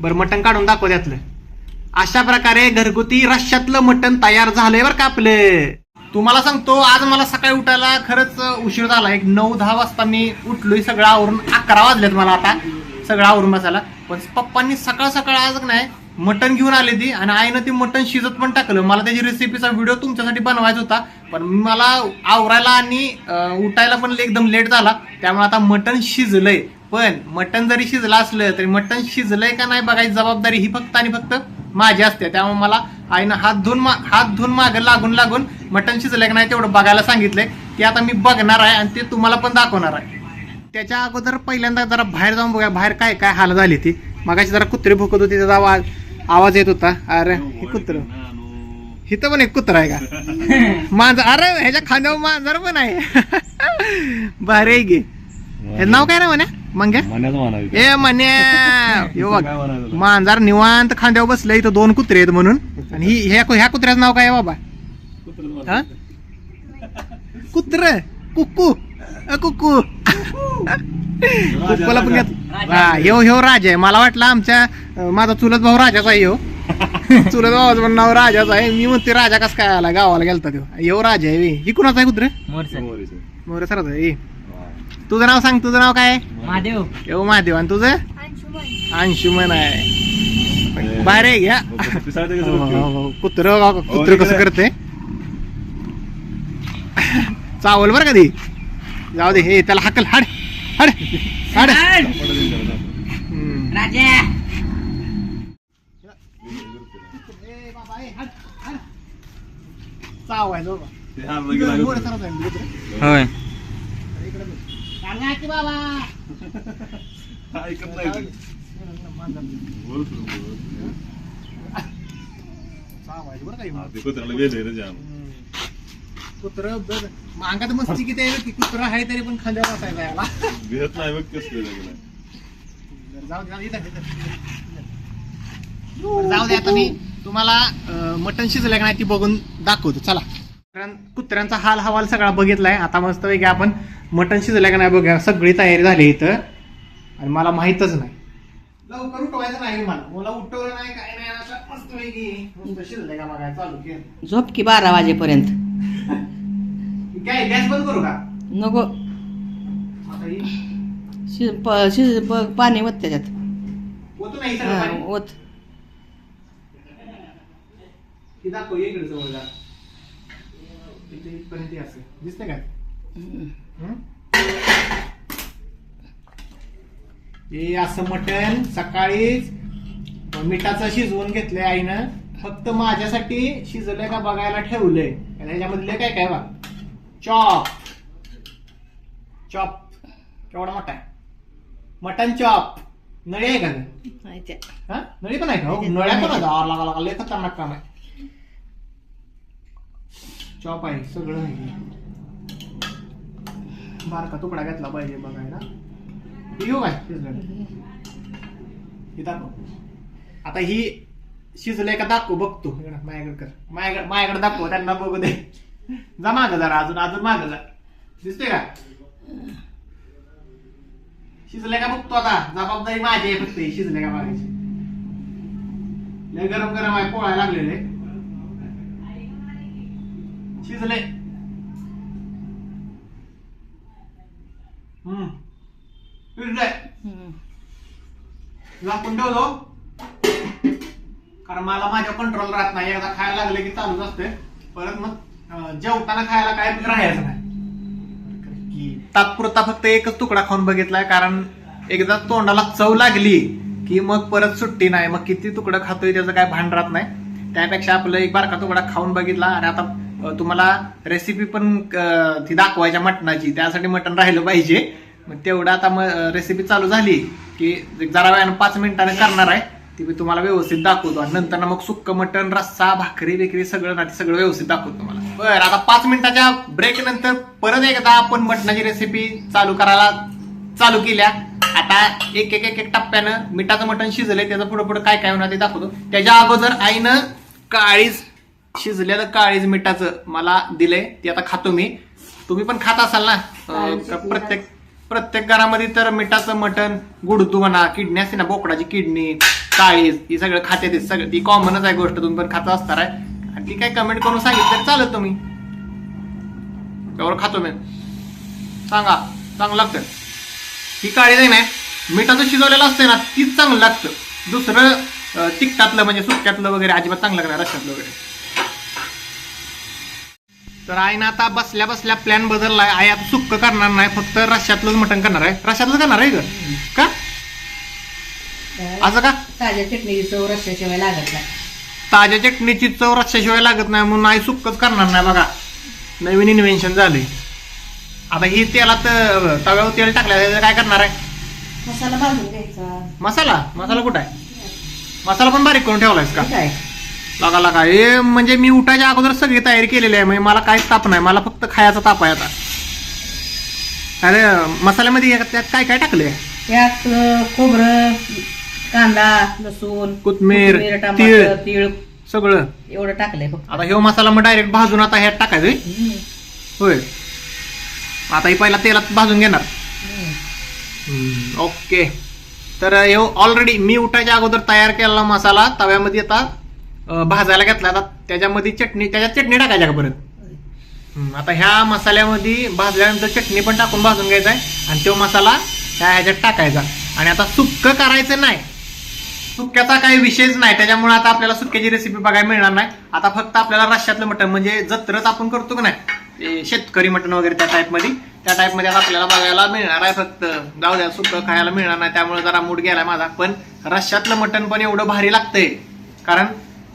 बरं मटण काढून दाखव त्यातलं. अशा प्रकारे घरगुती रश्यातलं मटण तयार झालंय बरं का आपलं. तुम्हाला सांगतो आज मला सकाळी उठायला खरंच उशीर झाला. एक नऊ दहा वाजता मी उठलोय सगळं आवरून अकरा वाजलेत मला आता. सगळं आवरून बसायला. पण पप्पांनी सकाळ सकाळ आज नाही मटण घेऊन आले ती आणि आईनं ती मटण शिजत पण टाकलं. मला त्याची रेसिपीचा व्हिडिओ तुमच्यासाठी बनवायचा होता पण मला आवरायला आणि उठायला पण एकदम लेट झाला. त्यामुळे आता मटण शिजलंय. पण मटण जरी शिजलं असलं तरी मटण शिजलंय का नाही बघायची जबाबदारी ही फक्त आणि फक्त माझी असते. त्यामुळे मला आईनं हात धुवून मा- हात धुवून मागे लागून लागून मटण शिजलंय का नाही तेवढं बघायला सांगितलंय. ते आता मी बघणार आहे आणि ते तुम्हाला पण दाखवणार आहे. त्याच्या अगोदर पहिल्यांदा जरा बाहेर जाऊन बघूया. बाहेर काय काय हाल झाली ती. मगाशी जरा कुत्रे भुकत होती त्याचा आवाज आवाज येत होता. अरे हे कुत्र. इथं पण एक कुत्रा आहे का? मांजर अरे ह्याच्या खांद्यावर मांजर पण आहे. आहे की. हे नाव काय रे म्हण्या मंग्या? म्हणावी ए म्हण्या यो बघ? मांजर निवांत खांद्यावर बसलं इथं दोन कुत्रे आहेत म्हणून. आणि ही ह्या ह्या कुत्र्याचं नाव काय आहे बाबा? हा? कुत्र. कुक्कू अ, कुक्कू कुक्कूला पण घेत हा ह्यो ह्यो राजा आहे. मला वाटलं आमच्या अं, माझा चुलत भाऊ राजाचा आहे ह्यो. चुलत भावाचं पण नाव राजाच आहे. मी म्हणते राजा कस काय आला? गावाला गेलता तो ह्यो राजा आहे बे. ही कुणाचा आहे कुत्र? मोरे सराचा आहे तुझं नाव सांग तुझं नाव काय? महादेव. ह्यो महादेव. आणि तुझं? अंशुमन आहे. बाहेर आहे घ्या. कुत्र कुत्र कसं करते. चावल बरं कधी जाऊ दे हे त्याला हाकल. हाड हाड हाड. चावायचं. होय. की बाबा. ऐकत नाही ते कुत्र्याला वेळ रे जाम. कुत्र अंगात मस्ती किती आहे की कुत्र आहे तरी पण खांद्यावर बसायला याला भेट नाही बघ कसलं लागलं जाऊ दे, जाऊ दे, इथं, इथं. बरं, जाऊ दे आता मी तुम्हाला अं, मटण शिजलं का नाही ती बघून दाखवतो. चला. कारण कुत्र्यांचा हाल हवाल सगळा बघितलाय. आता मस्त पैकी आपण मटण शिजलं का नाही बघा सगळी तयारी झाली इथं. आणि मला माहितच नाही. लवकर उठवायचं नाही मला. मला उठवलं नाही काय नाही असं मस्त पैकी. मस्त शिजलंय का बघायला चालू केलं. झोप की बारा वाजेपर्यंत. काय गॅस बंद करू का? नको. आता ही शिज प- शिज प- पाणी वत त्याच्यात. होतो नाही सगळं हा, पाणी? ओत. ही दाखव ये इकडे जवळ जा. इथे इथपर्यंत हे असं. दिसतंय काय हं? हे? असं मटण सकाळीच मिठाचं शिजवून घेतलंय आईनं. फक्त माझ्यासाठी शिजलंय का बघायला ठेवलंय. आणि ह्याच्यामधले काय काय बा चॉप. चॉप. केवढा मोठा आहे. Mutton chop. नळी आहे का. हा? नळी पण आहे का? हो नळ्या पण लागा लागा लय खतरनाक काम आहे. चॉप आहे सगळं आहे. बारका तुकडा घेतला पाहिजे बघायला. घेऊ काय शिजलेलं? हे. दाखव. आता ही शिजलंय का दाखव बघतो. इकडं माझ्याकडे कर. माझ्याकडे माझ्याकडे दाखव त्यांना बघू दे. जा माग जरा अजून अजून माग जा. दिसते का? शिजलंय का बघतो आता? जबाबदारी माझी आहे फक्त ही शिजलंय का बघायची लय गरम गरम आहे पोळायला लागलेले. शिजले झाकून ठेवलो. कारण मला माझ्या कंट्रोल राहत नाही. एकदा खायला लागले की चालूच असते परत मग जेवताना खायला काय राहायचं नाही. की तात्पुरता फक्त एकच तुकडा खाऊन बघितलाय. कारण एकदा तोंडाला चव लागली की मग परत सुट्टी नाही. मग किती तुकडं खातोय त्याचं काय भान राहत नाही. त्यापेक्षा आपलं एक बारका तुकडा खाऊन बघितला. आणि आता तुम्हाला रेसिपी पण ती दाखवायच्या मटणाची. त्यासाठी मटण राहिलं पाहिजे. मग तेवढं आता रेसिपी चालू झाली की जरा वेळानं पाच मिनिटाने करणार आहे. ती मी तुम्हाला व्यवस्थित दाखवतो. आणि नंतर मग सुक्क मटण रस्सा भाकरी बिकरी सगळं ना ते सगळं व्यवस्थित दाखवतो तुम्हाला. बरं आता पाच मिनिटाच्या ब्रेक नंतर परत एकदा आपण मटणाची रेसिपी चालू करायला चालू केल्या. आता एक एक एक एक टप्प्यानं मिठाचं मटण शिजलंय. त्याचं पुढे पुढे काय काय होणार ते दाखवतो. त्याच्या अगोदर आईनं काळीज शिजलेलं काळीज मिठाचं मला दिलंय ते आता खातो मी. तुम्ही पण खात असाल ना? अं, प्रत्येक प्रत्येक घरामध्ये तर मिठाचं मटण गुडतू म्हणा किडनी असते ना बोकडाची किडनी काळी ही सगळं खाते ते सगळं. ती कॉमनच आहे गोष्ट तुम्ही पण खात असणार आहे आणि ती काय कमेंट करून सांगितलं तरी चालत तुम्ही. त्यावर खातो मी. सांगा चांगलं लागतं. ही काळी नाही ना मिठाचं शिजवलेलं असतं ना तीच चांगलं लागतं. दुसरं अं, तिखटातलं म्हणजे सुक्यातलं वगैरे अजिबात चांगलं लागणार रश्यातलं वगैरे. तर आईनं आता बसल्या बसल्या प्लॅन बदललाय. आई आता सुक्क करणार नाही फक्त रश्यातलंच मटण करणार आहे. रश्यातलं करणार आहे ग. का? असं का? ताज्या चटणीची चव रस्त्याशिवाय लागत नाही. ताज्या चटणीची चव रश्याशिवाय लागत नाही म्हणून आई सुक्कच करणार नाही बघा. नवीन इन्व्हेन्शन झाले. आता ही तेलात तव्यावर तेल टाकलं त्याचं काय करणार आहे? मसाला भाजून घ्यायचा. मसाला? मसाला कुठं आहे? मसाला पण बारीक करून ठेवलायस का? आहे? लागा लागा हे म्हणजे मी उठायच्या अगोदर सगळी तयारी केलेली आहे. म्हणजे मला काहीच ताप नाही. मला फक्त खायचा ताप आहे आता. अरे मसाल्यामध्ये हे- त्यात काय काय टकलंय? त्यात अं, खोबरं कांदा लसूण कोथिंबीर, टमाटर तीळ. तीळ. सगळं. एवढं टाकलंय फक्त. आता ह्यो मसाला मग डायरेक्ट भाजून आता ह्यात टाकायचं होय? हम्म. होय. आता ही पहिला तेलात भाजून घेणार. हम्म. ओके. तर ह्यो ऑलरेडी मी उठायच्या अगोदर तयार केलेला मसाला तव्यामध्ये आता भाजायला घेतला आता त्याच्यामध्ये चटणी त्याच्यात चटणी टाकायच्या का परत? आता ह्या मसाल्यामध्ये भाजल्यानंतर चटणी पण टाकून भाजून घ्यायचा आहे आणि तो मसाला त्या ह्याच्यात टाकायचा. आणि आता सुक्कं करायचं नाही. सुक्याचा काही विषयच नाही. त्याच्यामुळे आता आपल्याला सुक्याची रेसिपी बघायला मिळणार नाही. आता फक्त आपल्याला रश्यातलं मटण म्हणजे जत्रच आपण करतो का नाही? शेतकरी मटण वगैरे त्या टाईपमध्ये त्या टाईपमध्ये आता आपल्याला बघायला मिळणार आहे फक्त. जाऊ द्या सुक्क खायला मिळणार नाही. त्यामुळे जरा मूड गेलाय माझा. पण रश्यातलं मटण पण एवढं भारी लागतंय. कारण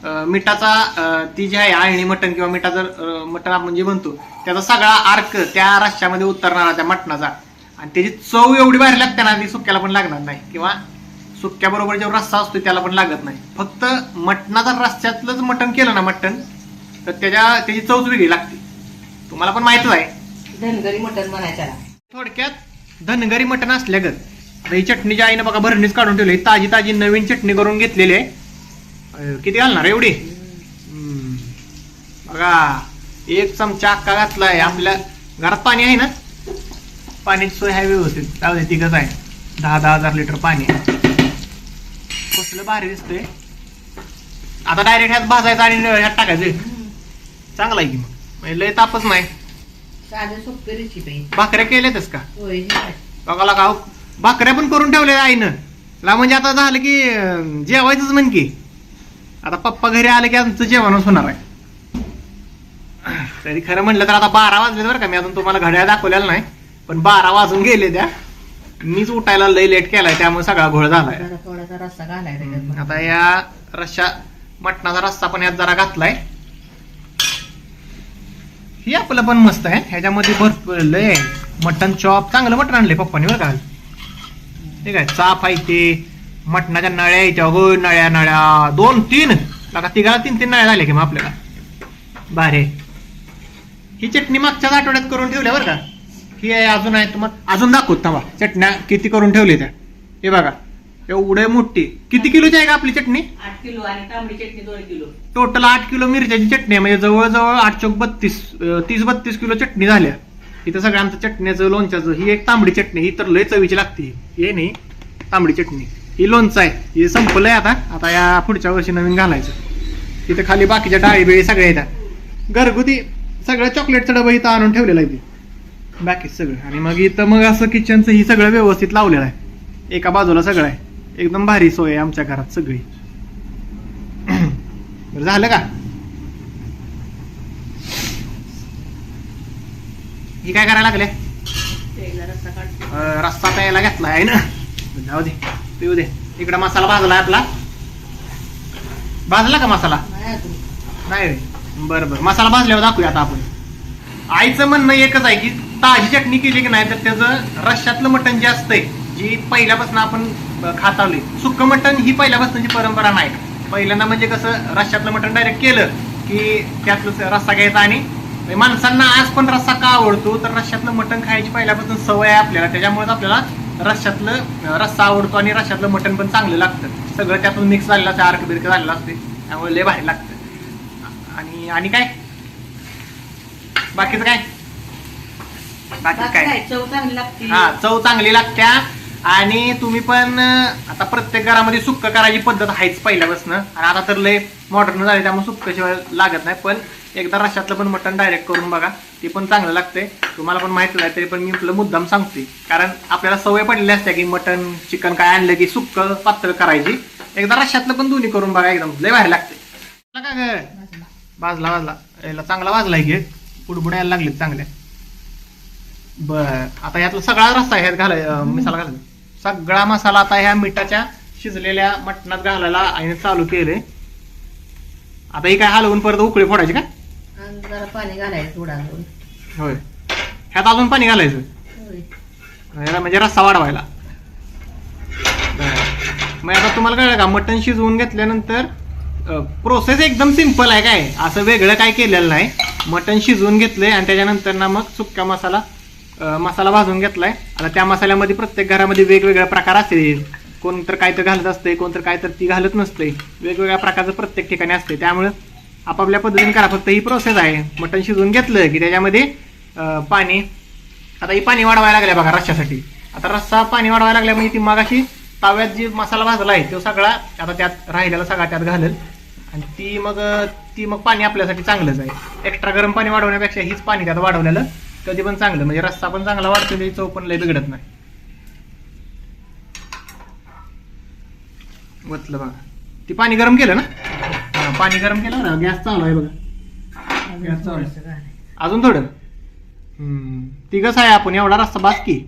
मिठाचा ती जी आहे आळणी मटण किंवा मिठाचं मटण आपण जे म्हणतो त्याचा सगळा आर्क त्या रश्यामध्ये उतरणारा त्या मटणाचा. आणि त्याची चव एवढी भारी लागते ना ती सुक्याला पण लागणार नाही. किंवा सुक्याबरोबर जो रस्सा असतो त्याला पण लागत नाही. फक्त मटणाचा रस्त्यातलंच मटण केलं ना मटण तर त्याच्या त्याची चवच वेगळी लागते. तुम्हाला पण माहितच आहे. धनगरी मटण बनायचं थोडक्यात धनगरी मटण असल्यागत ही चटणीच्या आईनं बघा भरणीच काढून ठेवली. ताजी ताजी नवीन चटणी करून घेतलेली आहे. किती घालणार एवढी. बघा एक चमचा अक्का घातलाय आपल्या घरात पाणी आहे ना? पाण्याची सोय आहे व्यवस्थित. दे तिघच आहे. दहा दहा हजार लिटर पाणी. कसलं भारी दिसतंय. आता डायरेक्ट ह्यात भाजायचं आणि ह्यात टाकायचं. चांगला आहे की मग. म्हणजे लय तापच नाही. भाकऱ्या केल्यातच का? हे. बघाला का भाकऱ्या पण करून ठेवल्या आईनं. ला म्हणजे आता झालं की जेवायचंच म्हण की. आता पप्पा घरी आले की आमचं जेवणच होणार आहे. तरी खरं म्हणलं तर आता बारा वाजले बरं का. मी अजून तुम्हाला घड्याळ दाखवलेलं नाही पण बारा वाजून गेले त्या. मीच उठायला लय लेट केलाय त्यामुळे सगळा घोळ झालाय. थोडासा रस्सा घालाय त्याच्यात आता या रश्या मटणाचा रस्सा पण यात जरा घातलाय. ही आपलं पण मस्त आहे. ह्याच्यामध्ये भरपूर लय मटन चॉप चांगलं मटण आणले पप्पानी बरं का. ठीक आहे चाप आहे ते. मटणाच्या नळ्या येत्या गो नळ्या नळ्या. दोन तीन. लगा तिघाला तीन तीन नळ्या झाल्या की मग आपल्याला. भारे ही चटणी मागच्याच आठवड्यात करून ठेवल्या बरं का? ही आहे अजून आहे तुम्हाला अजून दाखवत थांबा. चटण्या किती करून ठेवली त्या? हे बघा. एवढे मोठी. किती किलोची आहे का आपली चटणी? आठ किलो आणि तांबडी चटणी दोन किलो. टोटल आठ किलो मिरच्याची चटणी आहे. म्हणजे जवळजवळ आठ चौक बत्तीस तीस बत्तीस किलो चटणी झाल्या. इथं सगळं आमचं चटण्याचं लोणच्याचं ही एक तांबडी चटणी. ही तर लय चवीची लागते. हे नाही तांबडी चटणी. ही लोणचं आहे. हे संपलंय आता. आता या पुढच्या वर्षी नवीन घालायचं. तिथं खाली बाकीच्या डाळी बिळी सगळ्या येतात. घरगुती सगळं चॉकलेटचं डबं इथं आणून ठेवलेलं आहे ते बाकी सगळं. आणि मग इथं मग असं किचनचं ही सगळं व्यवस्थित लावलेलं आहे. एका बाजूला सगळं आहे. एकदम भारी सोय आहे आमच्या घरात सगळी. झालं का? ही काय करायला लागले? रस्सा प्यायला घेतला आहे ना. जाऊ दे. पिऊ दे. इकडे मसाला भाजलाय आपला भाजला का मसाला? नाही रे. बरं बरं. मसाला भाजल्यावर दाखवूया आता आपण. आईचं म्हणणं एकच आहे की ताजी चटणी केली की नाही तर त्याचं रश्यातलं मटण जे असतंय जी पहिल्यापासून आपण खात आलोय सुक्क मटण ही पहिल्यापासूनची परंपरा नाही. पहिल्यांदा म्हणजे कसं रश्यातलं मटण डायरेक्ट केलं की त्यातलं रस्सा घ्यायचा आणि माणसांना आज पण रस्सा का आवडतो तर रश्यातलं मटण खायची पहिल्यापासून सवय आहे आपल्याला. त्याच्यामुळेच आपल्याला रश्यातलं रस्सा आवडतो आणि रश्यातलं मटण पण चांगलं लागतं. सगळं त्यातून मिक्स झालेलं असतं अर्क बिर्क झालेलं असते. त्यामुळे लय भारी लागतं. आणि आणि काय? बाकीचं काय? बाकी काय? चव चांगली लागते. हा चव चांगली लागत्या. आणि तुम्ही पण आता प्रत्येक घरामध्ये सुक्क करायची पद्धत आहेच पहिल्यापासून. आणि आता तर लय मॉडर्न झाले त्यामुळे सुक्क शिवाय लागत नाही. पण एकदा रशातलं पण मटण डायरेक्ट करून बघा. ते पण चांगलं लागतंय. तुम्हाला पण माहिती नाही तरी पण मी आपलं मुद्दाम सांगते कारण आपल्याला सवय पडलेली असते की मटण चिकन काय आणलं की सुक्क पातळ करायची. एकदा रशातलं पण दोन्ही करून बघा एकदम. लय भारी लागते का ग? भाजला भाजला. याला चांगला वाजलाय की. बुडबुड यायला लागले चांगल्या बर. आता यातला सगळा रस्ता ह्यात घालाय मसाला घालायचा. सगळा मसाला आता ह्या मिठाच्या शिजलेल्या मटणात घालायला आईने चालू केले आता ही काय हलवून परत उकळी फोडायची का? जरा पाणी घालायचं थोडा. अजून. होय. ह्यात अजून पाणी घालायचं? होय. याला म्हणजे रस्सा वाढवायला. मग आता तुम्हाला कळलं का मटण शिजवून घेतल्यानंतर प्रोसेस एकदम सिंपल आहे काय? असं वेगळं काय केलेलं नाही. मटण शिजवून घेतलंय आणि त्याच्यानंतर ना मग सुक्का मसाला अं, मसाला भाजून घेतलाय. आता त्या मसाल्यामध्ये प्रत्येक घरामध्ये वेगवेगळ्या प्रकार असतील. कोणतर काय तर घालत असते कोणतर काय तर ती घालत नसते वेगवेगळ्या प्रकारचं प्रत्येक ठिकाणी असते त्यामुळे आपापल्या पद्धतीने करा. फक्त ही प्रोसेस आहे. मटण शिजवून घेतलं की त्याच्यामध्ये पाणी. आता ही पाणी वाढवायला लागल्या बघा रश्श्यासाठी आता रस्सा पाणी वाढवायला लागल्या म्हणजे ती मग अशी ताव्यात जी मसाला भाजला आहे तो सगळा आता त्यात राहिलेला सगळा त्यात घालेल. आणि ती मग ती मग पाणी आपल्यासाठी चांगलंच आहे. एक्स्ट्रा गरम पाणी वाढवण्यापेक्षा हीच पाणी त्यात वाढवलेलं कधी पण चांगलं. म्हणजे रस्सा पण चांगला वाढतो त्याची चव पण लय बिघडत नाही. म्हटलं बघा. ती पाणी गरम केलं ना? पाणी गरम केलं ना गॅस चालू आहे बघा. अजून याचं थोडंसं घालायचं. अजून थोडं? हम्म. तिघच आहे आपण एवढा रस्ता बास की.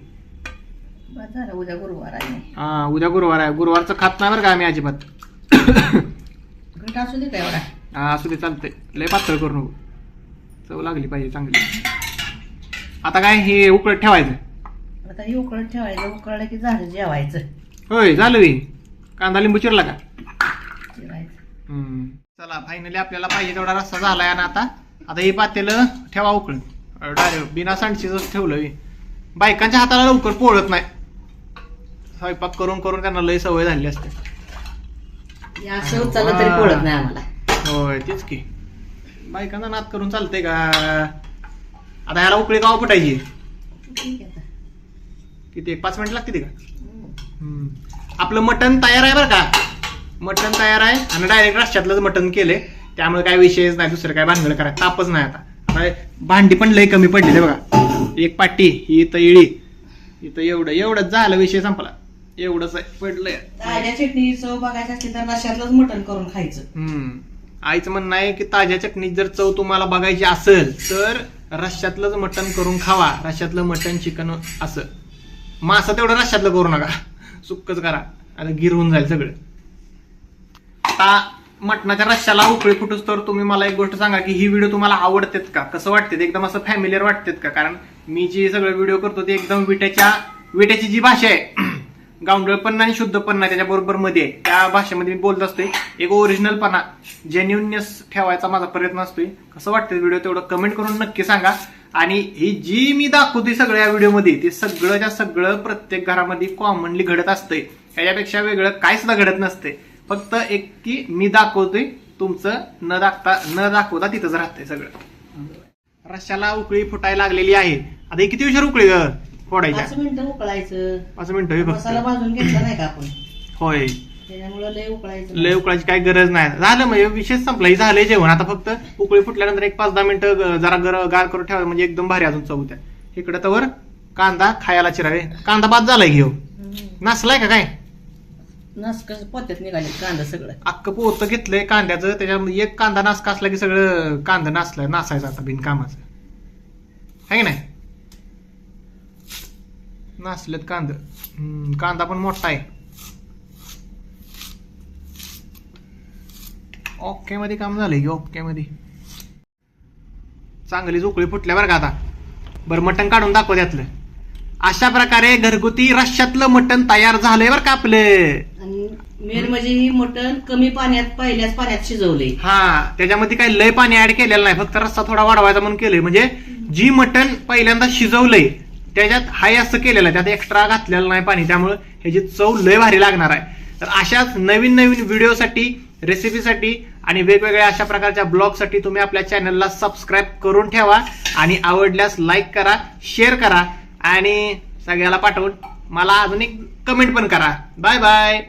बस झालं उद्या गुरुवार आहे. हा उद्या गुरुवार आहे. गुरुवारचं खात नाही बरं का आम्ही अजिबात. घट असू दे का एवढा? हा असू दे चालतंय. लय पातळ करू नको. चव लागली पाहिजे चांगली. आता काय हे उकळत ठेवायचं? आता हे उकळत ठेवायचं उकळलं की झालं जेवायचं. होय झालं कांदा लिंबू चिरला का? जेवायचं. हम्म. चला फायनली आपल्याला पाहिजे तेवढा रस्ता झालाय आणि आता आता हे पातेलं ठेवा उकळत डायरेक्ट बिना सांडशीच ठेवलं बायकांच्या हाताला लवकर पोळत नाही. स्वयंपाक करून करून त्यांना लय सवय झाली असते. तरी पडत नाही आम्हाला. होय तेच की. बायकांना नाद करून चालतंय का? आता ह्याला उकळी आहे आता. किती एक पाच मिनिट लागते का. आपलं मटण तयार आहे बरं का? मटण तयार आहे. आणि डायरेक्ट रश्यातलंच मटण केलंय. त्यामुळे काय विषयच नाही दुसरं काय भानगड करायचं. तापच नाही आता. आता भांडी पण लय कमी पडलेली बघा. एक पाटी ही इथं इळी. इथं एवढं एवढंच झालं विषय संपला. एवढंच पडलंय. ताज्या चटणी चव बघायची असली तर मटण करून खायचं. हम्म. आईचं म्हणणं आहे की ताज्या चटणीत जर चव तुम्हाला बघायची असेल तर रश्यातलंच मटण करून खावा. रश्यातलं मटण चिकन असं. मासं तेवढं रश्यातलं करू नका. सुक्कच करा. आता गिरवून जाईल सगळं. आता मटणाच्या रश्याला उकळी फुटूस तर तुम्ही मला एक गोष्ट सांगा की ही व्हिडिओ तुम्हाला आवडतेत का? कसं वाटते एकदम असं फॅमिलीअर वाटतेत का? कारण मी जे सगळं व्हिडिओ करतो ते एकदम विट्याच्या विट्याची जी भाषा आहे गावंडळपणा आणि शुद्धपणा त्याच्याबरोबरमध्ये. आहे. त्या भाषेमध्ये मी बोलत असतोय. एक ओरिजिनलपणा जेन्युननेस ठेवायचा माझा प्रयत्न असतोय. कसं वाटतं व्हिडिओ तेवढं कमेंट करून नक्की सांगा. आणि ही जी मी दाखवते सगळ्या या व्हिडिओमध्ये ते सगळं सगळं प्रत्येक घरामध्ये कॉमनली घडत असतंय त्याच्यापेक्षा वेगळं काय सुद्धा घडत नसते फक्त एक की मी दाखवतोय तुमचं न दाखता न दाखवता तिथंच राहतंय सगळं. रश्याला उकळी फुटायला लागलेली आहे. आता ही किती उशीर उकळी ग? फोडायच्या. पाच मिनिटं उकळायचं. पाच मिनिटं हे मसाला भाजून घेतला नाही का आपण? होय. त्याच्यामुळे लय उकळायचं. लय उकळायची काही गरज नाही. झालं म्हणजे विशेष संपला हे झालंय जेवण. आता फक्त उकळी फुटल्यानंतर एक पाच दहा मिनिटं जरा गर गार करून ठेवा. म्हणजे एकदम भारी अजून चव त्या इकडे तर कांदा खायला चिरावे. कांदा बाद झालाय घेऊ हम्म. नासलाय का काय? नसक पोत्यात निघाले कांदा सगळं. अख्खं पोतं घेतलंय कांद्याचं त्याच्यामध्ये एक कांदा नासका असला की सगळं कांदा नासलाय नासायचं आता बिनकामाचं. आहे की नाही? नासलेत कांद. हम्म, कांदा पण मोठा आहे. ओके मध्ये काम झालंय की ओके मध्ये. चांगली उकळी फुटल्या बरं का आता. बरं मटण काढून दाखव त्यातलं. अशा प्रकारे घरगुती रश्यातलं मटण तयार झालंय बरं का आपलं. मेन म्हणजे ही मटण कमी पाण्यात पहिल्याच पाण्यात शिजवले. हा त्याच्यामध्ये काही लय पाणी ऍड केलेलं नाही फक्त रस्सा थोडा वाढवायचा म्हणून केलंय. म्हणजे जी मटण पहिल्यांदा शिजवलंय त्याच्यात हाय असं केलेलं आहे त्यात एक्स्ट्रा घातलेलं नाही पाणी त्यामुळे ह्याची चव लय भारी लागणार आहे. तर अशाच नवीन नवीन व्हिडिओसाठी रेसिपीसाठी आणि वेगवेगळ्या अशा प्रकारच्या ब्लॉगसाठी तुम्ही आपल्या चॅनलला सबस्क्राईब करून ठेवा आणि आवडल्यास लाईक करा शेअर करा आणि सगळ्याला पाठवून मला अजून एक कमेंट पण करा. Bye bye